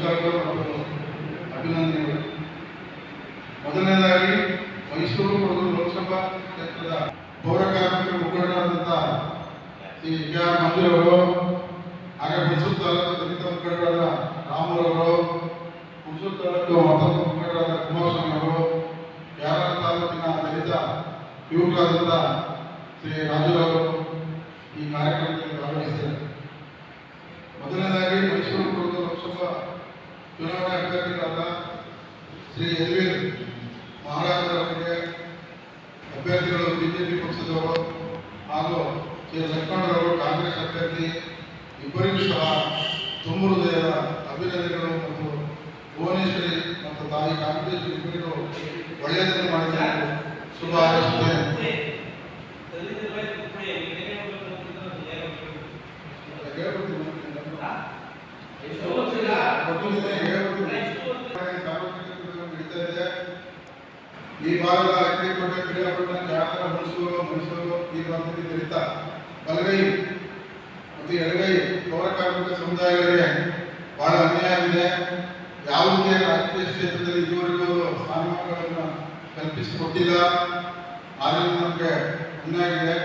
ಅಧಿಕಾರಿಗಳು ಮತ್ತು ಅಭಿನಂದನೆಗಳು. ಮೊದಲನೇದಾಗಿ ಮೈಸೂರು ಕೊಡಗು ಲೋಕಸಭಾ ಕ್ಷೇತ್ರದ ಪೌರ ಕಾರ್ಮಿಕರ ಮುಖಂಡರಾದಂಥ ಶ್ರೀ ಕೆ ಆರ್ ಅವರು, ಹಾಗೆ ಮೈಸೂರು ತಾಲೂಕು ದಲಿತ ಮುಖಂಡರಾದ ರಾಮುರವರು ಮೈಸೂರು ತಾಲೂಕು ಮತ ಮುಖಂಡರಾದ ಕುಮಾರಸ್ವಾಮಿ ಅವರು, ಯಾರ ತಾಲೂಕಿನ ದಲಿತ ಯುವಕರಾದಂಥ ಶ್ರೀ ರಾಜುರವರು ಈ ಕಾರ್ಯಕ್ರಮ ಚುನಾವಣಾ ಅಭ್ಯರ್ಥಿಗಳಾದ ಶ್ರೀ ಯದುವೀರ್ ಮಹಾರಾಜರವರಿಗೆ ಅಭ್ಯರ್ಥಿಗಳು ಬಿಜೆಪಿ ಪಕ್ಷದವರು ಹಾಗೂ ಶ್ರೀ ಲಕ್ಷ್ಮಣರವರು ಕಾಂಗ್ರೆಸ್ ಅಭ್ಯರ್ಥಿ ಇಬ್ಬರಿಗೂ ಸಹ ತುಂಬ ಹೃದಯದ ಅಭಿನಂದನೆಗಳು ಮತ್ತು ಭುವನೇಶ್ವರಿ ಮತ್ತು ತಾಯಿ ಕಾಂಗ್ರೆಸ್ ಇಬ್ಬರಿಗೂ ಒಳ್ಳೆಯದನ್ನು ಮಾಡಿದ್ದಾರೆ. ಶುಭ ಹಾರೈಸುತ್ತೇನೆ. ಈ ಭಾಗದ ಅಕ್ಕಿಕೋಟೆ ಕ್ರೀಡಾಪಟಣ ಜಾತರ ಹುಣಸೂರು ಮೈಸೂರು ಈ ಭಾಗದಲ್ಲಿ ದಲಿತ ಬಲಗೈ ಮತ್ತು ಎಡಗೈ ಪೌರ ಕಾರ್ಮಿಕ ಸಮುದಾಯಗಳಿಗೆ ಬಹಳ ಅನ್ಯಾಯ ಆಗಿದೆ ಯಾವುದೇ ರಾಜಕೀಯ ಕ್ಷೇತ್ರದಲ್ಲಿ ಇದುವರೆಗೂ ಸ್ಥಾನಮಾನಗಳನ್ನು ಕಲ್ಪಿಸಿಕೊಟ್ಟಿಲ್ಲ ಆದ್ದರಿಂದ ನಮಗೆ ಅನ್ಯಾಯ ಇದೆ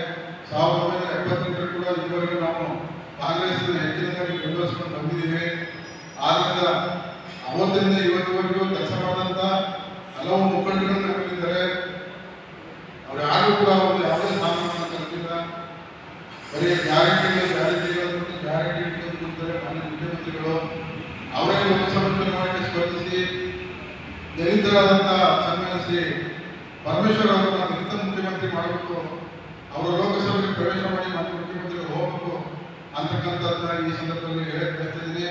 ಸಾವಿರದ ಒಂಬೈನೂರ ಎಪ್ಪತ್ತೆಂಟರಲ್ಲಿ ಕೂಡ ಇದುವರೆಗೂ ನಾವು ಕಾಂಗ್ರೆಸ್ನ ಹೆಚ್ಚಿನದಾಗಿ ಬೆಂಬಲಿಸ್ಕೊಂಡು ಬಂದಿದ್ದೀವಿ ಆದ್ದರಿಂದ ಅವತ್ತಿಂದ ಇವತ್ತಿವರೆಗೂ ಕೆಲಸ ಮಾಡಿದಂಥ ಹಲವು ಮುಖಂಡರನ್ನು ನಮ್ಮಲ್ಲಿದ್ದಾರೆ ಅವ್ರು ಯಾರು ಕೂಡ ಅವರು ಯಾವುದೇ ಸ್ಥಾನಮಾನ ಕಲ್ಪಿಲ್ಲ ಬರೀ ಗ್ಯಾರಂಟಿಗಳು ಗ್ಯಾರಂಟಿಗಳು ಗ್ಯಾರಂಟಿ ಇಟ್ಕೊಂಡ್ಬಿಡ್ತಾರೆ ಮಾನ್ಯ ಮುಖ್ಯಮಂತ್ರಿಗಳು. ಅವರೇ ಲೋಕಸಭಾ ಮಾಡಿ ಸ್ಪರ್ಧಿಸಿ ದಲಿತರಾದಂಥ ಸನ್ಮಾನಿಸಿ ಪರಮೇಶ್ವರ ಅವರನ್ನ ದಲಿತ ಮುಖ್ಯಮಂತ್ರಿ ಮಾಡಬೇಕು. ಅವರು ಲೋಕಸಭೆಗೆ ಪ್ರವೇಶ ಮಾಡಿ ಮಾನ್ಯ ಮುಖ್ಯಮಂತ್ರಿಗಳು ಹೋಗಬೇಕು ಅಂತಕ್ಕಂಥದ್ದನ್ನ ಈ ಸಂದರ್ಭದಲ್ಲಿ ಹೇಳಕ್ ಬಯಸ್ತಿದ್ದೀನಿ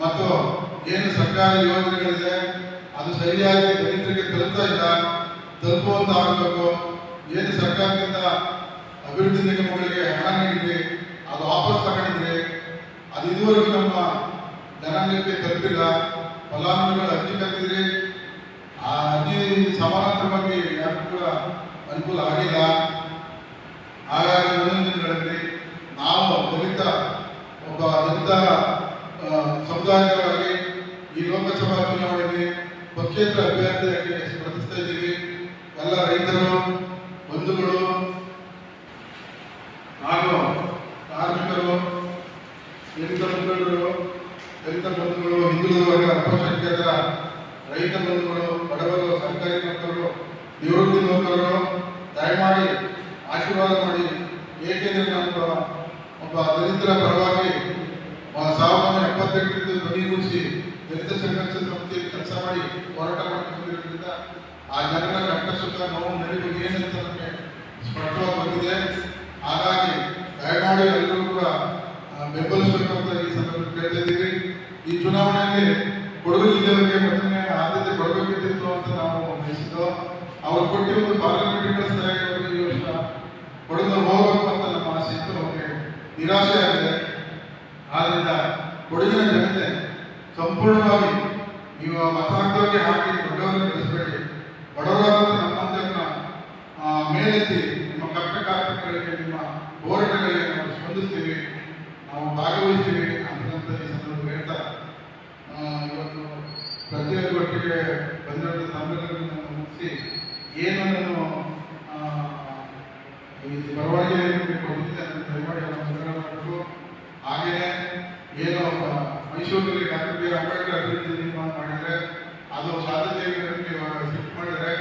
ಮತ್ತು ಏನು ಸರ್ಕಾರಿ ಯೋಜನೆಗಳಿದೆ, ಅದು ಸರಿಯಾಗಿ ದಲಿತರಿಗೆ ತಲುಪ್ತಾ ಇಲ್ಲ ತಲುಪುವಂತ ಆಗಬೇಕು. ಏನು ಸರ್ಕಾರದಿಂದ ಅಭಿವೃದ್ಧಿ ನಿಗಮಗಳಿಗೆ ಹಣ ನೀಡಿದ್ರಿ, ಅದು ವಾಪಸ್ ತಗೊಂಡಿದ್ರಿ, ಅದು ಇದುವರೆಗೂ ನಮ್ಮ ಜನಾಂಗಕ್ಕೆ ತಲುಪಿಲ್ಲ. ಫಲಾನುಭವಿಗಳು ಅರ್ಜಿ ಕರೆದಿದ್ರಿ ಆ ಅರ್ಜಿ ಸಮಾನಾಂತರವಾಗಿ ಯಾರು ಕೂಡ ಅನುಕೂಲ ಆಗಿಲ್ಲ. ಹಾಗಾಗಿ ಮುಂದಿನ ದಿನಗಳಲ್ಲಿ ನಾವು ದಲಿತ, ಒಬ್ಬ ದಲಿತ ಸಮುದಾಯದವರಾಗಿ ಈ ಲೋಕಸಭಾ ಚುನಾವಣೆಯಲ್ಲಿ ಪಕ್ಷೇತರ ಅಭ್ಯರ್ಥಿಯಾಗಿ ಸ್ಪರ್ಧಿಸ್ತಾ ಇದ್ದೀವಿ. ಎಲ್ಲ ರೈತರು, ಬಂಧುಗಳು, ಹಾಗೂ ಕಾರ್ಮಿಕರು, ದಲಿತ ಮುಖಂಡರು, ದಲಿತ ಬಂಧುಗಳು, ಹಿಂದುಳಿದ ವರ್ಗ ಅಲ್ಪಸಂಖ್ಯಾತರ, ರೈತ ಬಂಧುಗಳು, ಬಡವರು, ಸರ್ಕಾರಿ ನೌಕರರು ನಿವೃತ್ತಿ ನೌಕರರು, ದಯಮಾಡಿ ಆಶೀರ್ವಾದ ಮಾಡಿ. ಏಕೆಂದರೆ ನಾನು ಒಬ್ಬ ದಲಿತರ ಪರವಾಗಿ ಸಾವಿರದ ಒಂಬೈನೂರ ಎಪ್ಪತ್ತೆಂಟರಿಂದ ಧ್ವನಿಗೂಡಿಸಿ ದಲಿತ ಸಂಘರ್ಷ ಸಮಿತಿಯಲ್ಲಿ ಕೆಲಸ ಮಾಡಿ ಹೋರಾಟ ಮಾಡ್ಕೊಂಡಿರೋದ್ರಿಂದ ಆ ಜನರ ಕಷ್ಟ ಸುತ್ತ ನೋವು ನಡೆಯುವ ಏನಂತ ನಮಗೆ ಸ್ಪಷ್ಟವಾಗಿ ಬಂದಿದೆ. ಹಾಗಾಗಿ ದಯಮಾಡಿ ಎಲ್ಲರೂ ಕೂಡ ಬೆಂಬಲಿಸಬೇಕು ಅಂತ ಈ ಸಂದರ್ಭದಲ್ಲಿ ಕೇಳ್ತಾ ಇದ್ದೀವಿ. ಈ ಚುನಾವಣೆಯಲ್ಲಿ ಕೊಡಗು ಜಿಲ್ಲೆಯವರಿಗೆ ಮೊದಲನೇ ಆದ್ಯತೆ ಕೊಡಬೇಕಿತ್ತು ಅಂತ ನಾವು ಬಯಸಿದ್ದು ಅವರು ಕೊಟ್ಟಿರುವ ಪಾರ್ಲಿಮೆಂಟ್ ವರ್ಷ. ಕೊಡಗು ಹೋಗಬೇಕು ಅಂತ ನಮ್ಮ ಆಸೆ ಅವ್ರಿಗೆ ನಿರಾಶೆ ಆಗಿದೆ ಕೊಡಗಿನ ಜನತೆ ಸಂಪೂರ್ಣವಾಗಿ ನೀವು ಮತ ಹಾಕೋಕೆ ಹಾಕಿ ದೊಡ್ಡವರನ್ನು ಬೆಳೆಸಬೇಡಿ ಬಡವರಾದ ಆ, ಮೇಲೆತ್ತಿ ನಿಮ್ಮ ಕಷ್ಟ ಕಾರ್ಯಕ್ರಮಗಳಿಗೆ ನಿಮ್ಮ ಹೋರಾಟಗಳಿಗೆ ನಾವು ಸ್ಪಂದಿಸ್ತೀವಿ ನಾವು ಭಾಗವಹಿಸ್ತೀವಿ ಅಂತ ಈ ಸಂದರ್ಭ ಹೇಳ್ತಾ ಇವತ್ತು ಒಟ್ಟಿಗೆ ಬಂದಿರೋ ತಮ್ಮೆಲ್ಲರನ್ನು ಮುಗಿಸಿ ಏನನ್ನು ಈ ಬರವಣಿಗೆ ಅಂತ ದಯಮಾಡಿ ಎಲ್ಲ ಮುದ್ರಣ ಮಾಡಬೇಕು ಹಾಗೆಯೇ ಏನು ಆ, ಮೈಸೂರಿನಲ್ಲಿ ಡಾಕ್ಟರ್ ಬಿ ಆರ್ ಅಂಬೇಡ್ಕರ್ ಅಭಿವೃದ್ಧಿ ನಿರ್ಮಾಣ ಮಾಡಿದರೆ ಅದು ಸಾಧ್ಯತೆಗೆ ಶಿಫ್ಟ್ ಮಾಡಿದರೆ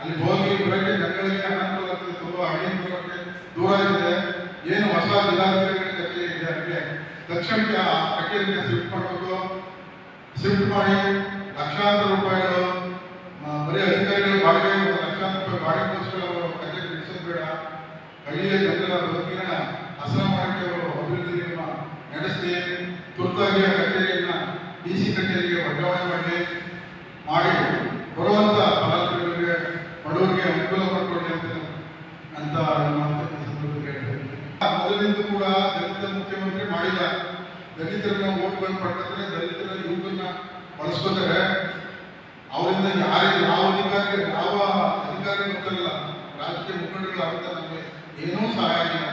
ಅಲ್ಲಿ ಹೋಗಿ ಬರೋಕ್ಕೆ ಜನಗಳಿಗೆ ಅನುಕೂಲ ಆಗ್ತದೆ ತುಂಬ ಬರೋಕ್ಕೆ ದೂರ ಇದೆ. ಏನು ಹೊಸ ಜಿಲ್ಲಾಧಿಕಾರಿಗಳ ಕಚೇರಿ ಇದೆ ಅದಕ್ಕೆ ತಕ್ಷಣಕ್ಕೆ ಆ ಕಚೇರಿಗೆ ಶಿಫ್ಟ್ ಮಾಡಬೇಕು. ಶಿಫ್ಟ್ ಮಾಡಿ ಲಕ್ಷಾಂತರ ರೂಪಾಯಿಗಳು ಬರೀ ಅಧಿಕಾರಿಗಳು ಬಾಡಿಗೆ ಲಕ್ಷಾಂತರ ರೂಪಾಯಿ ಬಾಡಿಗೆಗೋಸ್ಕರ ಅವರು ಕಚೇರಿ ನಡೆಸೋದು ಬೇಡ. ಹಳ್ಳಿಯ ಜನರ ಬದುಕಿನ ಹಸನ ಮಾಡಕ್ಕೆ ಅವರು ಅಭಿವೃದ್ಧಿ ನಿರ್ಮ ನಡೆಸಿ ತುರ್ತಾಗಿ ಆ ಕಚೇರಿಯನ್ನು ಡಿ ಸಿ ಕಚೇರಿಗೆ ವರ್ಗಾವಣೆ ಮಾಡಿ ಬರುವಂತ ಫಲಾನುಭವಿಗಳಿಗೆ ಬಡವರಿಗೆ ಅನುಕೂಲ ಮಾಡಿಕೊಡಿ ಅಂತ ಅಂತ ಮಾತನ್ನ ಈ ಸಂದರ್ಭದಲ್ಲಿ ಹೇಳ್ತಾ ಇದ್ದೀನಿ. ಮೊದಲಿಂದ ಕೂಡ ದಲಿತ ಮುಖ್ಯಮಂತ್ರಿ ಮಾಡಿಲ್ಲ ಓಟ್ಗಳು ಪಡ್ಕೊತಾರೆ ದಲಿತರ, ಯುವಕರನ್ನ ಬಳಸ್ಕೋತಾರೆ ಅವರಿಂದ ಯಾರೇ ಯಾವ ಅಧಿಕಾರಿ ಯಾವ ಅಧಿಕಾರಿ ಗೊತ್ತಿರಲ್ಲ ರಾಜಕೀಯ ಮುಖಂಡಗಳು ಅಂತ ನಮಗೆ. ಏನೂ ಸಹಾಯ ಆಗಿಲ್ಲ.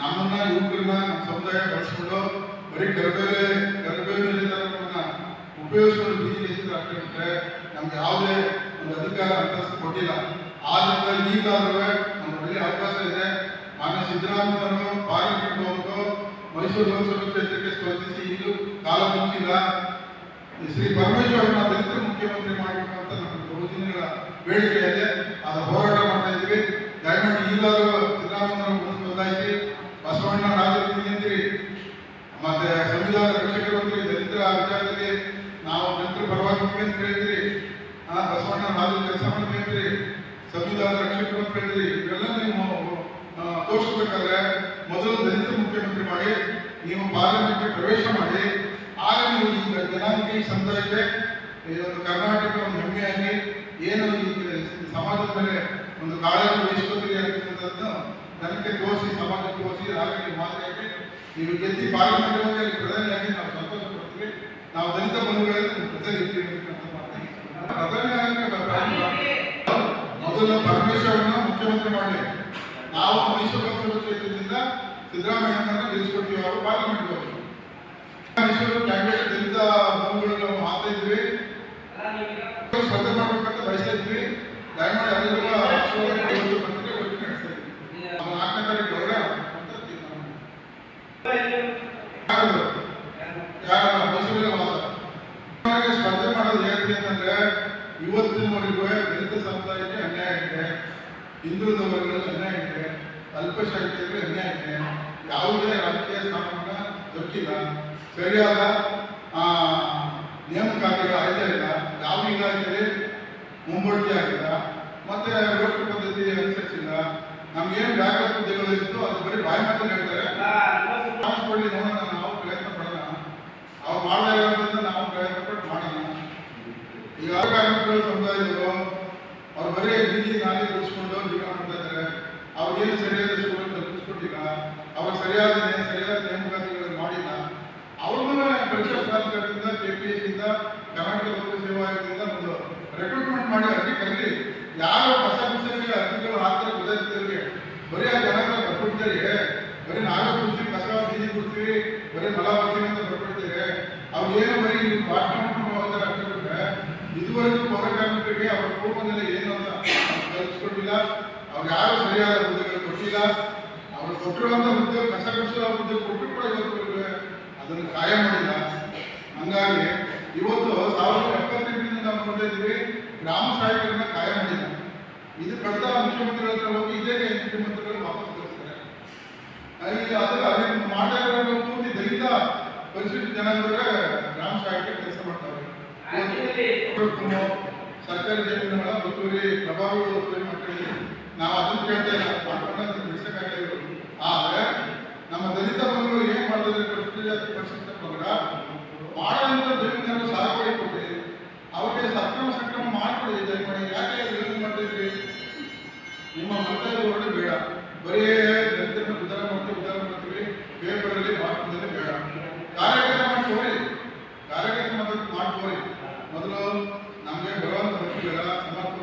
ನಮ್ಮನ್ನ, ಯುವಕರನ್ನ ನಮ್ಮ ಸಮುದಾಯ ಬಳಸ್ಕೊಂಡು ಬರೀ ಗರ್ಭೇಲೆ ಗರ್ಭೇಲಿ ನಮ್ಮನ್ನ ಉಪಯೋಗಿಸ್ಕೊಂಡು ಬೀದಿಗೆ ಬಿಟ್ಟರೆ ನಮ್ಗೆ ಯಾವುದೇ ಒಂದು ಅಧಿಕಾರ ಅಂತಸ್ತು ಕೊಟ್ಟಿಲ್ಲ. ಆದ್ರಿಂದ ನಮ್ಮ ಒಳ್ಳೆ ಅವಕಾಶ ಇದೆ. ಮಾನ್ಯ ಸಿದ್ದರಾಮಯ್ಯನವರು ಪಾರ್ಲಿಮೆಂಟ್ ಹೋಗ್ಬಿಟ್ಟು ಮೈಸೂರು ಲೋಕಸಭಾ ಕ್ಷೇತ್ರಕ್ಕೆ ಸ್ಪರ್ಧಿಸಿ ಇದು ಕಾಲ ಮುಂಚಿಲ್ಲ ಶ್ರೀ ಪರಮೇಶ್ವರನ ದಲಿತರು ಮುಖ್ಯಮಂತ್ರಿ ಮಾಡಬೇಕು ಅಂತ ನಮ್ಮ ಬಹುದಿನಗಳ ಬೇಡಿಕೆ ಇದೆ. ಅದು ಹೋರಾಟ ಮಾಡ್ತಾ ಇದ್ವಿ ದಯಮಾಡಿ ಈಗಲಾದರೂ ಸಿದ್ದರಾಮಯ್ಯ ಬದಲಾಯಿಸಿ, ಬಸವಣ್ಣ ರಾಜಕೀಯ ಮತ್ತೆ ಸಂವಿಧಾನ ರಕ್ಷಕರು ಅಂದ್ರೆ ದಲಿತರ ವಿಚಾರದಲ್ಲಿ ನಾವು ದಲಿತರ ಪರವಾಗಿ ಅಂತ ಹೇಳ್ತೀರಿ ಆ, ಬಸವಣ್ಣ ರಾಜು ಕೆಲಸ ಮಾಡ್ಬೇಕ್ರಿ ಸಂವಿಧಾನ ರಕ್ಷಕರು ಅಂತ ಹೇಳಿದ್ರಿ ಇವೆಲ್ಲ ನೀವು ತೋರಿಸ್ಬೇಕಾದ್ರೆ ಮೊದಲು ದಲಿತ ಮುಖ್ಯಮಂತ್ರಿ ಮಾಡಿ, ನೀವು ಪಾರ್ಲಿಮೆಂಟ್ಗೆ ಪ್ರವೇಶ ಮಾಡಿ, ಆಗ ನೀವು ಈಗ ಜನಾಂಗೀಯ ಸಮುದಾಯಕ್ಕೆ ಒಂದು ಕರ್ನಾಟಕ ಒಂದು ಹೆಮ್ಮೆಯಾಗಿ ಏನು ಸಮಾಜದ ಮೇಲೆ ಒಂದು ಕಾಳಜಿ ವಹಿಸ್ಕೊತೀರಿ ಅಂತಕ್ಕಂಥದ್ದು ಜನಕ್ಕೆ ತೋರಿಸಿ, ಸಮಾಜಕ್ಕೆ ತೋರಿಸಿ ಹಾಗಾಗಿ ಮಾದರಿಯಾಗಿ ನೀವು ಗೆದ್ದಿ ಪಾರ್ಲಿಮೆಂಟ್ ಹೋಗಿ ಪ್ರಧಾನಿಯಾಗಿ ನಾವು ಸಂತೋಷ ಪಡ್ತೀವಿ. ನಾವು ದಲಿತ ಬಂಧುಗಳಲ್ಲಿ ಜೊತೆ ಇರ್ತೀವಿ ಅಂತಕ್ಕಂಥ ಮಾತನ್ನ ಪ್ರಧಾನಿ ಆಗಕ್ಕೆ ಮೊದಲು ಪರಮೇಶ್ವರನ್ನ ಮುಖ್ಯಮಂತ್ರಿ ಮಾಡಲಿ. ನಾವು ಮೈಸೂರು ಲೋಕಸಭಾ ಕ್ಷೇತ್ರದಿಂದ ಸಿದ್ದರಾಮಯ್ಯನನ್ನ ಗೆಲ್ಲಿಸ್ಕೊಡ್ತೀವಿ ಅವರು ಪಾರ್ಲಿಮೆಂಟ್ ಅವರು ಮೈಸೂರು ಕ್ಯಾಂಡಿಡೇಟ್ ದಲಿತ ಬಂಧುಗಳು ನಾವು ಹಾಕ್ತಾ ಇದ್ವಿ ಸ್ಪರ್ಧೆ ಮಾಡಬೇಕಂತ ಬಯಸ್ತಾ ಇದ್ವಿ ದಯಮಾಡಿ ಇದ್ವಿ ನಾಲ್ಕನೇ ತಾರೀಕು ಒಳಗೆ ಸ್ಪರ್ಧೆ ಮಾಡೋದು ಹೇಗೆ ಅಂತಂದ್ರೆ, ಇವತ್ತಿನವರೆಗೂ ದಲಿತ ಸಮುದಾಯಕ್ಕೆ ಅನ್ಯಾಯ ಇದೆ. ಹಿಂದುಳಿದ ಧರ್ಮಗಳಲ್ಲಿ ಅನ್ಯಾಯ ಇದೆ ಅಲ್ಪಶಕ್ತಿಯಲ್ಲಿ ಅನ್ಯಾಯ ಇದೆ ಯಾವುದೇ ರಾಜಕೀಯ ಸ್ಥಾನಮಾನ ದೊರಕಿಲ್ಲ ಸರಿಯಾದ ನೇಮಕಾತಿಗಳು ಆಯ್ತಾ ಇಲ್ಲ ಯಾವ ಇಲಾಖೆಯಲ್ಲಿ ಮುಂಬಡ್ತಿ ಆಗಿಲ್ಲ ಮತ್ತೆ ರೋಸ್ಟರ್ ಪದ್ಧತಿ ಅನುಸರಿಸಿಲ್ಲ. ನಮ್ಗೇನು ಬ್ಯಾಕಪ್ ಹುದ್ದೆಗಳು ಇತ್ತು ಅದು ಬರೀ ಬಾಯಿ ಮಾತಲ್ಲಿ ಹೇಳ್ತಾರೆ. ಮಾಡಿಸ್ಕೊಳ್ಳಿ ನೋಡೋಣ ನಾವು ಪ್ರಯತ್ನ ಪಡೋಣ. ಅವ್ರು ಮಾಡದೇ ಇರೋದ್ರಿಂದ ನಾವು ಪ್ರಯತ್ನ ಪಟ್ಟು ಮಾಡೋಣ. ಈಗ ಕಾರ್ಮಿಕರು ಸಮುದಾಯದವರು ಅವ್ರು ಬರೀ ಬೀದಿ ನಾಲಿ ಅವ್ರಿಗೇನು ಸರಿಯಾದ ಸ್ಕೂಲ್ ತಲುಪಿಸ್ಕೊಟ್ಟಿಲ್ಲ ಅವ್ರಿಗೆ ಸರಿಯಾದ ಸರಿಯಾದ ನೇಮಕಾತಿಗಳನ್ನು ಮಾಡಿಲ್ಲ, ಅವ್ರನ್ನ ಪರೀಕ್ಷಾ ಪ್ರಾಧಿಕಾರದಿಂದ ಕೆ ಪಿ ಎಸ್ ಇಂದ ಕರ್ನಾಟಕ ಲೋಕ ಸೇವಾ ಆಯೋಗದಿಂದ ಒಂದು ರೆಕ್ರೂಟ್ಮೆಂಟ್ ಮಾಡಿ ಅರ್ಜಿ ಕರೀಲಿ ಯಾರು ಹೊಸ ಹೊಸಗೆ ಅರ್ಜಿಗಳು ಹಾಕ್ತಾರೆ ಗೊತ್ತಾಗ್ತಿದ್ರಿಗೆ ಬರೀ ಆ ಜನಗಳ ಬರ್ಕೊಡ್ತಾರೆ. ಬರೀ ನಾವೇ ಕೊಡ್ತೀವಿ ಕಸ ಬೀದಿ ಕೊಡ್ತೀವಿ, ಬರೀ ಮಲ ಬರ್ತೀವಿ ಅಂತ ಬರ್ಬಿಡ್ತಾರೆ ಅವ್ರೇನು ಬರೀ ಭಾಷಣ ಮಾಡ್ಕೊಂಡು ಇದುವರೆಗೂ ಪೌರ ಕಾರ್ಮಿಕರಿಗೆ ಅವರ ಕುಟುಂಬದಲ್ಲಿ ಏನು ಅಂತ ಕಲ್ಪಿಸ್ಕೊಟ್ಟಿಲ್ಲ ಯಾರು ಸರಿಯಾದ ಹುದ್ದೆಗಳು ಕೊಟ್ಟಿಲ್ಲ. ಅವರು ಕೊಟ್ಟಿರುವಂತ ಹುದ್ದೆ ಕಸ ಕಸದ ಹುದ್ದೆ ಕೊಟ್ಟರು ಕೂಡ ಇವತ್ತು ಅದನ್ನು ಕಾಯ ಮಾಡಿಲ್ಲ. ಹಂಗಾಗಿ ಇವತ್ತು ಸಾವಿರದ ಎಪ್ಪತ್ತೆಂಟರಿಂದ ನಾವು ನೋಡ್ತಾ ಇದ್ದೀವಿ ಗ್ರಾಮ ಸಹಾಯಕರನ್ನ ಕಾಯ ಮಾಡಿಲ್ಲ. ಇದು ಕಳೆದ ಮುಖ್ಯಮಂತ್ರಿಗಳ ಹತ್ರ ಹೋಗಿ ಇದೇ ಮುಖ್ಯಮಂತ್ರಿಗಳು ವಾಪಸ್ ಕಳಿಸ್ತಾರೆ ಈಗ ಅದು ಅಲ್ಲಿ ಮಾಡ್ತಾ ಇರೋ ಪೂರ್ತಿ ದಲಿತ ಪರಿಶಿಷ್ಟ ಜನಾಂಗದವರೇ ಗ್ರಾಮ ಸಹಾಯಕರು ಕೆಲಸ ಮಾಡ್ತಾರೆ. ಸರ್ಕಾರಿ ಜಮೀನುಗಳ ಒತ್ತುವರಿ ಪ್ರಭಾವಿಗಳು ಒತ್ತುವರಿ ಮಾಡ್ಕೊಂಡಿದ್ದೀವಿ ನಾವು ಅದನ್ನ ಕೇಳ್ತಾ ಇಲ್ಲ. ಮಾಡ್ಕೊಂಡು ಅದನ್ನ ಆದರೆ ನಮ್ಮ ದಲಿತ ಬಂಧುಗಳು ಏನ್ ಮಾಡಿದ್ರೆ ಪರಿಶಿಷ್ಟ ಪರಿಶಿಷ್ಟ ಪಂಗಡ ಮಾಡೋಂಥ ಜಮೀನನ್ನು ಸಾಗುವಳಿ ಕೊಡಿ ಅವರಿಗೆ ಸಕ್ರಮ ಸಕ್ರಮ ಮಾಡಿಕೊಡಿ ದಯಮಾಡಿ. ಯಾಕೆ ವಿರೋಧ ಮಾಡ್ತಿದ್ರಿ ನಿಮ್ಮ ಮಂತ್ರಾಲಯ ಬೇಡ. ಬರೀ ದಲಿತರನ್ನ ಉದ್ಧಾರ ಮಾಡ್ತೀವಿ ಉದ್ಧಾರ ಮಾಡ್ತೀವಿ. ಪೇಪರಲ್ಲಿ ಮಾಧ್ಯಮದಲ್ಲಿ ಬೇಡ. ಕಾರ್ಯಕರ್ತ ಮಾಡ್ಕೊಳ್ಳಿ. ಕಾರ್ಯಕರ್ತ ಮಾಡ್ಕೊಳ್ಳಿ. ಮೊದಲು ನಮಗೆ ಬರುವಂತ ಹಕ್ಕುಗಳ ಸಮರ್ಥ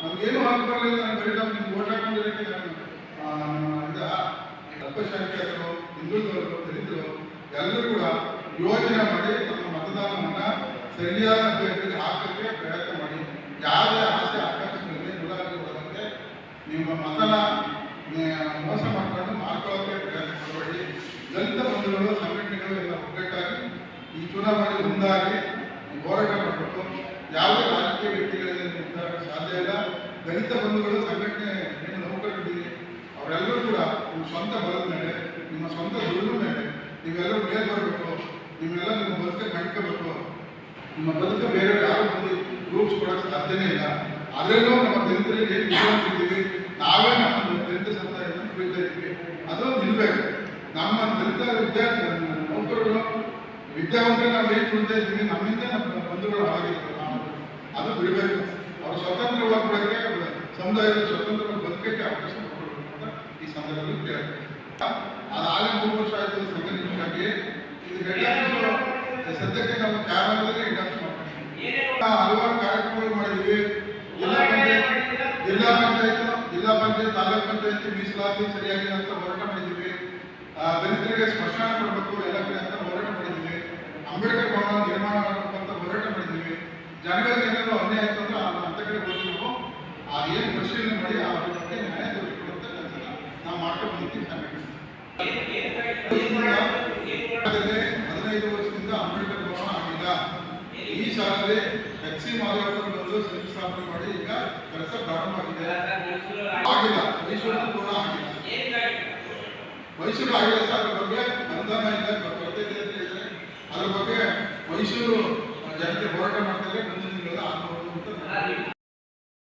ನಮ್ಗೇನು ಹಕ್ಕು ಬರಲಿಲ್ಲ, ನಾನು ಬರೀ ನಾವು ನಿಮ್ಗೆ ಓಟ್ ಹಾಕೊಂಡಿರೋಕ್ಕೆ ನಾನು ಇದ ಅಲ್ಪಸಂಖ್ಯಾತರು ಹಿಂದುಳಿದವರು ದಲಿತರು ಎಲ್ಲರೂ ಕೂಡ ಯೋಜನೆ ಮಾಡಿ ತಮ್ಮ ಮತದಾನವನ್ನು ಸರಿಯಾದ ಅಭ್ಯರ್ಥಿಗೆ ಹಾಕೋಕ್ಕೆ ಪ್ರಯತ್ನ ಮಾಡಿ. ಯಾವುದೇ ಆಸೆ ಆಕಾಂಕ್ಷೆಗಳಿಗೆ ಬರದಂತೆ ನಿಮ್ಮ ಮತನ ಮೋಸ ಮಾಡಿಕೊಂಡು ಮಾಡ್ಕೊಳ್ಳೋಕೆ ಪ್ರಯತ್ನ ಮಾಡಬೇಡಿ ದಲಿತ ಬಂಧುಗಳು, ಸಂಘಟನೆಗಳು ಎಲ್ಲ ಒಗ್ಗಟ್ಟಾಗಿ ಈ ಚುನಾವಣೆಗೆ ಮುಂದಾಗಿ ಹೋರಾಟ ಮಾಡಬೇಕು. ಯಾವುದೇ ರಾಜಕೀಯ ವ್ಯಕ್ತಿಗಳಿಗೆ ಮುಂದಾಗಕ್ಕೆ ಸಾಧ್ಯ ಇಲ್ಲ. ದಲಿತ ಬಂಧುಗಳು ಸಂಘಟನೆ ಏನು ನೌಕರರಿದ್ದೀರಿ? ಅವರೆಲ್ಲರೂ ಕೂಡ ನಿಮ್ಮ ಸ್ವಂತ ಬಲದ ಮೇಲೆ, ನಿಮ್ಮ ಸ್ವಂತ ದುಡಿದ ಮೇಲೆ ನೀವೆಲ್ಲರೂ ಮೇಲೆ ಬರಬೇಕು. ನೀವೆಲ್ಲ ನಿಮ್ಮ ಬದುಕ ಮಾಡ್ಕೋಬೇಕು ನಿಮ್ಮ ಬದುಕು ಬೇರೆ ಯಾರು ಬಂದು ರೂಪಿಸ್ಕೊಡಕ್ಕೆ ಸಾಧ್ಯನೇ ಇಲ್ಲ. ಅದರಲ್ಲೂ ನಮ್ಮ ದಲಿತರಿಗೆ ಏನು ಇದ್ದೀವಿ? ನಾವೇ ನಮ್ಮ ದಲಿತ ಸಮುದಾಯವನ್ನು ಕುರಿತಾ ಇದ್ದೀವಿ. ಅದು ನಿಲ್ಬೇಕು. ನಮ್ಮ ದಲಿತ ವಿದ್ಯಾರ್ಥಿ ನೌಕರರು, ವಿದ್ಯಾವಂತರು ನಾವು ಏನು ಕುರಿತಾ ಇದ್ದೀವಿ? ನಮ್ಮಿಂದ ನಮ್ಮ ಬಂಧುಗಳು ಹಾಳಾಗಿರ್ತಾರೆ ನಾವು ಅದು ಬಿಡಬೇಕು. ಅವರು ಸ್ವತಂತ್ರವಾಗಿ ಬಿಡಕ್ಕೆ ಸಮುದಾಯದ ಸ್ವತಂತ್ರವಾಗಿ ಬದುಕಕ್ಕೆ ಅವಕಾಶ ಕೊಡಬೇಕು ಅಂತ ಈ ಸಂದರ್ಭದಲ್ಲಿ ಕೇಳ್ತಾರೆ ಅದಾಗಲೇ ಮೂರು ವರ್ಷ ಆಯ್ತು ಸಂಘ ನಿಮಿಷವಾಗಿ ಇದು ಸದ್ಯಕ್ಕೆ ನಾವು ಕ್ಯಾಮರಾದಲ್ಲಿ ಹಲವಾರು ಕಾರ್ಯಕ್ರಮಗಳು ಮಾಡಿದ್ವಿ. ಜಿಲ್ಲಾ ಪಂಚಾಯತ್ ಜಿಲ್ಲಾ ಪಂಚಾಯತ್ ಜಿಲ್ಲಾ ಪಂಚಾಯತ್ ತಾಲೂಕ್ ಪಂಚಾಯತ್ ಮೀಸಲಾತಿ ಸರಿಯಾಗಿ ಅಂತ ಹೋರಾಟ ಮಾಡಿದ್ದೀವಿ ದಲಿತರಿಗೆ ಸ್ಮಶಾನ ಕೊಡಬೇಕು ಎಲ್ಲ ಕಡೆ ಅಂತ ಹೋರಾಟ ಮಾಡಿದ್ದೀವಿ ಅಂಬೇಡ್ಕರ್ ಭವನ ನಿರ್ಮಾಣ ಮಾಡಬೇಕು ಅಂತ ಹೋರಾಟ ಮಾಡಿದ್ದೀವಿ ಜನಗಳಿಗೆ ಏನಾದರೂ ಅನ್ಯಾಯ ಆಯ್ತು ಅಂದ್ರೆ ಆ- ಅಂತ ಕಡೆ ಹೋಗಿ ನಾವು ಅದೇನು ಪರಿಶೀಲನೆ ಮಾಡಿ ಆ ಬಗ್ಗೆ ನ್ಯಾಯ ತೋರಿಸ್ಕೊಡುವಂತ ಕೆಲಸ ನಾವು ಮಾಡ್ಕೊಂಡು ಬಂದಿದ್ದೀವಿ ಹದಿನೈದು ವರ್ಷದಿಂದ ಅಂಬೇಡ್ಕರ್ ಭವನ ಆಗಿಲ್ಲ ಈ ಸಾಲಲ್ಲಿ ಎಚ್ ಸಿ ಮಾಧವಪ್ಪರು ಬಂದು ಶಂಕುಸ್ಥಾಪನೆ ಮಾಡಿ ಈಗ ಕೆಲಸ ಪ್ರಾರಂಭ ಆಗಿದೆ. ಆಗಿಲ್ಲ ಮೈಸೂರು ಕೂಡ ಆಗಿಲ್ಲ ಮೈಸೂರು ಆಗಿಲ್ಲ ಸರ್ ಅದ್ರ ಬಗ್ಗೆ ಅನುದಾನ ಇಲ್ಲ ಕೊರತೆ ಇದೆ ಅಂತ ಹೇಳಿದ್ರೆ ಅದ್ರ ಬಗ್ಗೆ ಮೈಸೂರು ಜನತೆ ಹೋರಾಟ ನಾನು